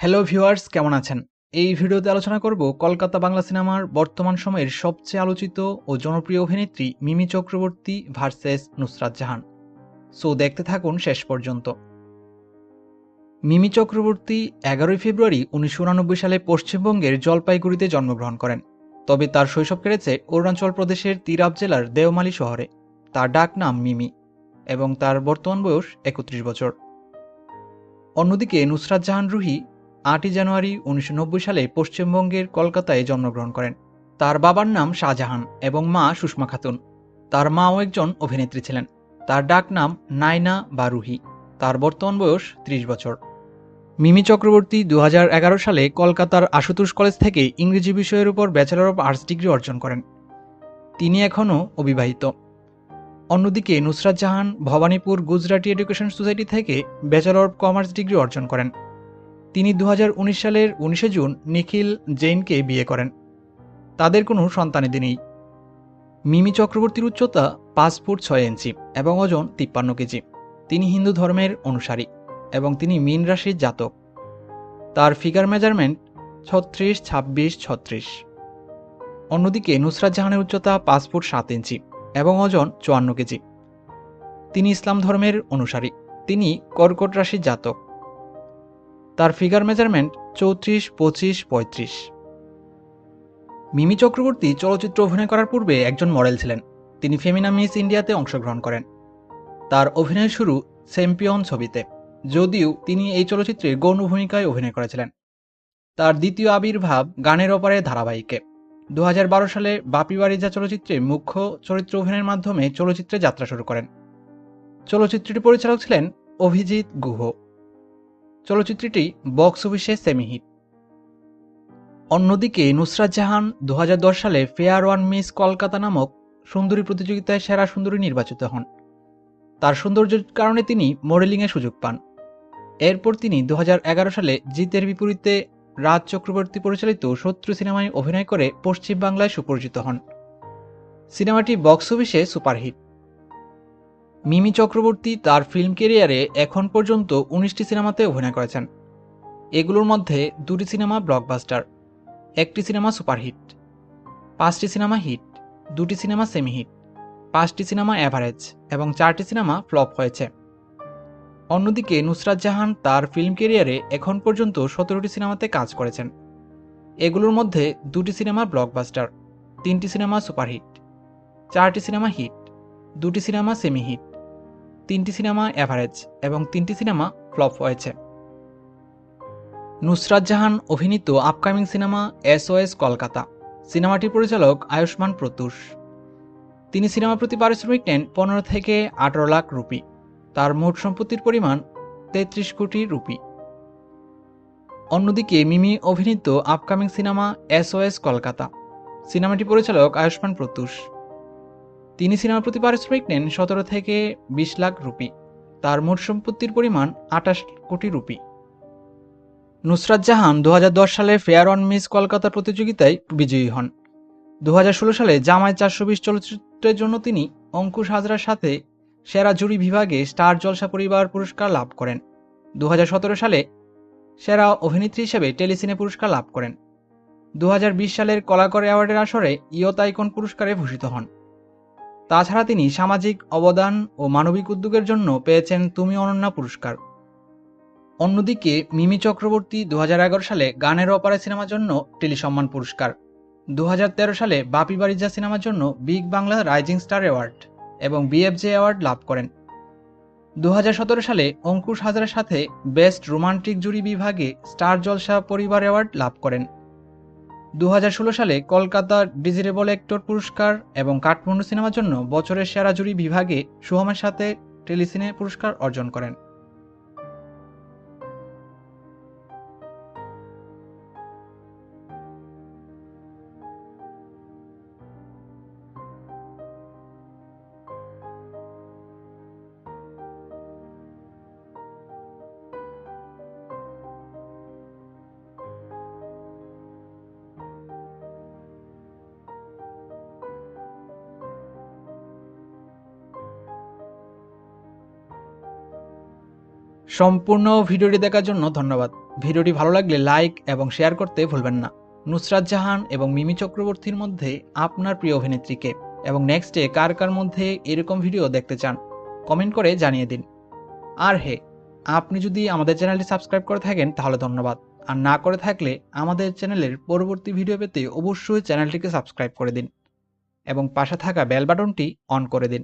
Hello viewers কেমন আছেন? এই ভিডিওতে আলোচনা করব কলকাতা বাংলা সিনেমার বর্তমান সময়ের সবচেয়ে আলোচিত ও জনপ্রিয় অভিনেত্রী মিমি চক্রবর্তী ভার্সেস নুসরাত জাহান। সো দেখতে থাকুন শেষ পর্যন্ত। মিমি চক্রবর্তী এগারোই ফেব্রুয়ারি উনিশশো সালে পশ্চিমবঙ্গের জলপাইগুড়িতে জন্মগ্রহণ করেন। তবে তার শৈশব কেড়েছে অরুণাচল প্রদেশের তিরাপ জেলার দেওমালি শহরে। তার ডাক নাম মিমি এবং তার বর্তমান বয়স একত্রিশ বছর। অন্যদিকে নুসরাত জাহান রুহি আটই জানুয়ারি উনিশশো নব্বই সালে পশ্চিমবঙ্গের কলকাতায় জন্মগ্রহণ করেন। তার বাবার নাম শাহজাহান এবং মা সুষমা খাতুন। তার মাও একজন অভিনেত্রী ছিলেন। তার ডাক নাম নাইনা বা রুহি। তার বর্তমান বয়স ত্রিশ বছর। মিমি চক্রবর্তী দু হাজার এগারো সালে কলকাতার আশুতোষ কলেজ থেকে ইংরেজি বিষয়ের উপর ব্যাচেলর অব আর্টস ডিগ্রি অর্জন করেন। তিনি এখনও অবিবাহিত। অন্যদিকে নুসরাত জাহান ভবানীপুর গুজরাটি এডুকেশন সোসাইটি থেকে ব্যাচেলর অব কমার্স ডিগ্রি অর্জন করেন। তিনি দু হাজার উনিশ সালের উনিশে জুন নিখিল জৈনকে বিয়ে করেন। তাদের কোনো সন্তানেদি নেই। মিমি চক্রবর্তীর উচ্চতা পাঁচ ফুট ছয় ইঞ্চি এবং ওজন তিপ্পান্ন কেজি। তিনি হিন্দু ধর্মের অনুসারী এবং তিনি মীন রাশির জাতক। তার ফিগার মেজারমেন্ট ছত্রিশ, ছাব্বিশ, ছত্রিশ। অন্যদিকে নুসরাত জাহানের উচ্চতা পাঁচ ফুট সাত ইঞ্চি এবং ওজন চুয়ান্ন কেজি। তিনি ইসলাম ধর্মের অনুসারী। তিনি কর্কট রাশির জাতক। তার ফিগার মেজারমেন্ট চৌত্রিশ, পঁচিশ, পঁয়ত্রিশ। মিমি চক্রবর্তী চলচ্চিত্র অভিনয় করার পূর্বে একজন মডেল ছিলেন। তিনি ফেমিনা মিস ইন্ডিয়াতে অংশগ্রহণ করেন। তার অভিনয় শুরু চ্যাম্পিয়ন ছবিতে, যদিও তিনি এই চলচ্চিত্রে গৌণ ভূমিকায় অভিনয় করেছিলেন। তার দ্বিতীয় আবির্ভাব গানের অপারে ধারাবাহিকে। দু হাজার বারো সালে বাপি বাড়িজা চলচ্চিত্রে মুখ্য চরিত্র অভিনয়ের মাধ্যমে চলচ্চিত্রে যাত্রা শুরু করেন। চলচ্চিত্রটি পরিচালক ছিলেন অভিজিৎ গুহ। চলচ্চিত্রটি বক্স অফিসে সেমিহিট। অন্যদিকে নুসরাত জাহান দু হাজার দশ সালে ফেয়ার ওয়ান মিস কলকাতা নামক সুন্দরী প্রতিযোগিতায় সেরা সুন্দরী নির্বাচিত হন। তার সৌন্দর্যের কারণে তিনি মডেলিংয়ে সুযোগ পান। এরপর তিনি দু হাজার এগারো সালে জিতের বিপরীতে রাজ চক্রবর্তী পরিচালিত শত্রু সিনেমায় অভিনয় করে পশ্চিম বাংলায় সুপরিচিত হন। সিনেমাটি বক্স অফিসে সুপারহিট। মিমি চক্রবর্তী তার ফিল্ম কেরিয়ারে এখন পর্যন্ত উনিশটি সিনেমাতে অভিনয় করেছেন। এগুলোর মধ্যে দুটি সিনেমা ব্লকবাস্টার একটি সিনেমা সুপারহিট পাঁচটি সিনেমা হিট দুটি সিনেমা সেমি হিট পাঁচটি সিনেমা অ্যাভারেজ এবং চারটি সিনেমা ফ্লপ হয়েছে। অন্যদিকে নুসরাত জাহান তার ফিল্ম কেরিয়ারে এখন পর্যন্ত সতেরোটি সিনেমাতে কাজ করেছেন। এগুলোর মধ্যে দুটি সিনেমা ব্লকবাস্টার তিনটি সিনেমা সুপারহিট চারটি সিনেমা হিট দুটি সিনেমা সেমি হিট তিনটি সিনেমা অ্যাভারেজ এবং তিনটি সিনেমা ফ্লপ হয়েছে। নুসরাত জাহান অভিনীত আপকামিং সিনেমা এসওএস কলকাতা। সিনেমাটির পরিচালক আয়ুষ্মান প্রত্যুষ তিনি সিনেমা প্রতি পারিশ্রমিক নেন পনেরো থেকে আঠারো লাখ রুপি। তার মোট সম্পত্তির পরিমাণ তেত্রিশ কোটি রুপি। অন্যদিকে মিমি অভিনীত আপকামিং সিনেমা এসওএস কলকাতা। সিনেমাটি পরিচালক আয়ুষ্মান প্রত্যুষ তিনি সিনেমা প্রতি পারিশ্রমিক নেন সতেরো থেকে বিশ লাখ রুপি। তার মোট সম্পত্তির পরিমাণ আঠাশ কোটি রুপি। নুসরাত জাহান দু হাজার দশ সালে ফেয়ার অন মিস কলকাতা প্রতিযোগিতায় বিজয়ী হন। দু হাজার ষোলো সালে জামাই চারশো বিশ চলচ্চিত্রের জন্য তিনি অঙ্কুশ হাজরার সাথে সেরা জুরি বিভাগে স্টার জলসা পরিবার পুরস্কার লাভ করেন। দু হাজার সতেরো সালে সেরা অভিনেত্রী হিসেবে টেলিসিনে পুরস্কার লাভ করেন। দু হাজার বিশ সালের কলাকর অ্যাওয়ার্ডের আসরে ইয়ত আইকন পুরস্কারে ভূষিত হন। তাছাড়া তিনি সামাজিক অবদান ও মানবিক উদ্যোগের জন্য পেয়েছেন তুমি অনন্যা পুরস্কার। অন্যদিকে মিমি চক্রবর্তী দু হাজার এগারো সালে গানের অপারে সিনেমার জন্য টেলিসম্মান পুরস্কার। দু হাজার তেরো সালে বাপি বাড়িজা সিনেমার জন্য big Bangla rising star award এবং বিএফজে অ্যাওয়ার্ড লাভ করেন। দু হাজার সতেরো সালে অঙ্কুশ হাজারের সাথে বেস্ট রোমান্টিক জুরি বিভাগে স্টার জলসা পরিবার অ্যাওয়ার্ড লাভ করেন। দু হাজার ষোলো সালে কলকাতা ডিজিরেবল অ্যাক্টর পুরস্কার এবং কাঠমান্ডু সিনেমার জন্য বছরের সেরা জুরি বিভাগে সুহমের সাথে টেলিসিনে পুরস্কার অর্জন করেন। সম্পূর্ণ ভিডিওটি দেখার জন্য ধন্যবাদ। ভিডিওটি ভালো লাগলে লাইক এবং শেয়ার করতে ভুলবেন না। নুসরাত জাহান এবং মিমি চক্রবর্তীর মধ্যে আপনার প্রিয় অভিনেত্রীকে এবং নেক্সটে কার কার মধ্যে এরকম ভিডিও দেখতে চান কমেন্ট করে জানিয়ে দিন। আর হে, আপনি যদি আমাদের চ্যানেলটি সাবস্ক্রাইব করে থাকেন তাহলে ধন্যবাদ। আর না করে থাকলে আমাদের চ্যানেলের পরবর্তী ভিডিও পেতে অবশ্যই চ্যানেলটিকে সাবস্ক্রাইব করে দিন এবং পাশে থাকা বেল বাটনটি অন করে দিন।